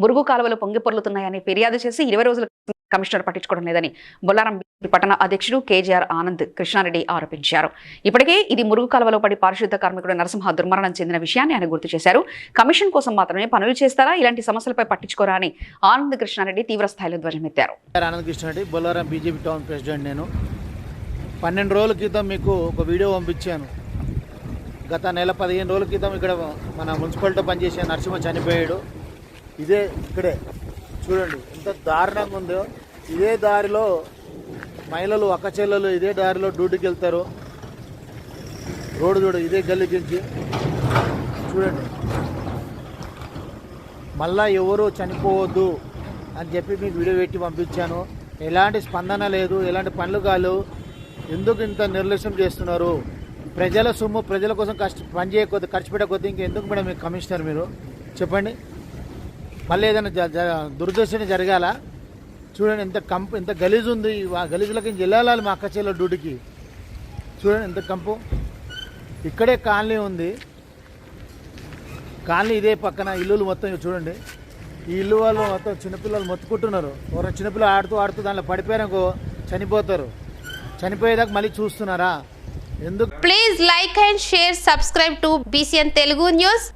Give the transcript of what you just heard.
మురుగు కాలువలు పొంగి పొర్లుతున్నాయని ఫిర్యాదు చేసి ఇరవై రోజులు కమిషనర్ పట్టించుకోవడం లేదని బొల్లారం పట్టణ అధ్యక్షుడు కేజీఆర్ ఆనంద్ కృష్ణారెడ్డి ఆరోపించారు. ఇప్పటికే ఇది మురుగు కాలువలో పడి పారిశుద్ధ కార్మికుడు నరసింహ దుర్మరణం చెందిన విషయాన్ని ఆయన గుర్తు చేశారు. కమిషన్ కోసం మాత్రమే పనులు చేస్తారా? ఇలాంటి సమస్యలపై పట్టించుకోరా అని ఆనంద్ కృష్ణారెడ్డి తీవ్ర స్థాయిలో ధ్వజమెత్తారు. Anand Krishna Bollaram BJP town president నేను. పన్నెండు రోజుల క్రితం మీకు ఒక వీడియో పంపించాను. గత నెల పదిహేను రోజుల క్రితం ఇక్కడ మన మున్సిపాలిటీ పనిచేసే నరసింహ చనిపోయాడు. ఇదే ఇక్కడే. చూడండి ఎంత దారుణంగా ఉందో. ఇదే దారిలో మహిళలు అక్క చెల్లెలు ఇదే దారిలో డ్యూటీకి వెళ్తారు రోడ్డు చూడు ఇదే గల్లీ గురించి చూడండి. మళ్ళా ఎవరు చనిపోవద్దు అని చెప్పి మీకు వీడియో పెట్టి పంపించాను. ఎలాంటి స్పందన లేదు ఎలాంటి పనులు కాలు ఎందుకు ఇంత నిర్లక్ష్యం చేస్తున్నారు? ప్రజల సొమ్ము ప్రజల కోసం కష్ట పని చేయకపోతే ఖర్చు పెట్టకపోతే ఇంకెందుకు మేడం మీకు కమిషనర్ మీరు? చెప్పండి. మళ్ళీ ఏదైనా జ- దురదృష్టం జరగాల? చూడండి ఎంత కంపు ఎంత గలీజు ఉంది ఆ గలీజులకి వెళ్ళాలి మా అక్క చెల్లెల డ్యూటీకి. చూడండి ఎంత కంపు. ఇక్కడే కాలనీ ఉంది. కాలనీ ఇదే పక్కన ఇల్లులు మొత్తం చూడండి. ఈ ఇల్లు వాళ్ళు మొత్తం చిన్నపిల్లలు మొత్తుకుంటున్నారు. ఎవరైనా చిన్నపిల్లలు ఆడుతూ ఆడుతూ దాంట్లో పడిపోయారనుకో చనిపోతారు. చనిపోయేదాకా మళ్ళీ చూస్తున్నారా? ఎందుకు please like and share subscribe to BCN Telugu news